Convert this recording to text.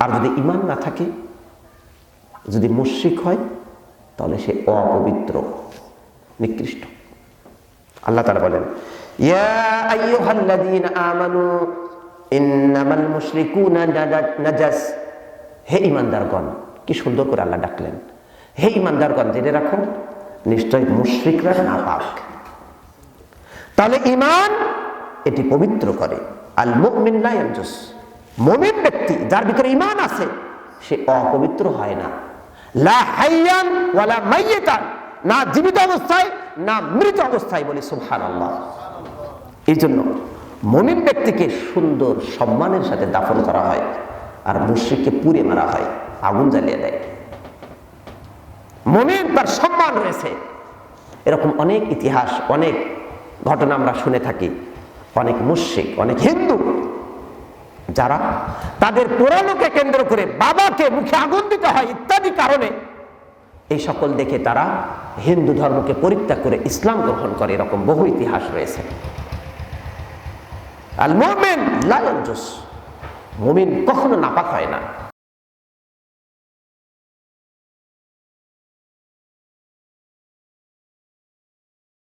আর যদি ইমান না থাকে, যদি মুশ্রিক হয়, তাহলে সে অপবিত্র, নিকৃষ্ট। আল্লাহ তারা বলেন হে ইমানদারগণ কি সুন্দর করে আল্লাহ ডাকলেন। হে ইমানদারগণ জেনে রাখো, নিশ্চয় মুশরিকরা নাপাক। তাহলে ইমান এটি পবিত্র করে। আল মুমিন ইয়ানজুস। মুমিন ব্যক্তি, যার ভিতরে ইমান আছে, সে অপবিত্র হয় না। লা হাইয়ান ওয়ালা না জীবিত অবস্থায়, না মৃত অবস্থায় বলি সুবহানাল্লাহ। এই জন্য মমিন ব্যক্তিকে সুন্দর সম্মানের সাথে দাফন করা হয় আর মুশ্রিককে পুড়ে মারা হয়, আগুন জ্বালিয়ে দেয়। মমিন তার সম্মান রয়েছে। এরকম অনেক ইতিহাস, অনেক ঘটনা আমরা শুনে থাকি। অনেক মুশ্রিক, অনেক হিন্দু যারা? তাদের পুরানোকে কেন্দ্র করে বাবাকে মুখে আগুন দিতে হয় ইত্যাদি কারণে এই সকল দেখে তারা হিন্দু ধর্মকে পরিত্যাগ করে ইসলাম গ্রহণ করে, এরকম বহু ইতিহাস রয়েছে। আল মোমেন লায়ঞ্জুস মুমিন কখনো নাপাক হয় না।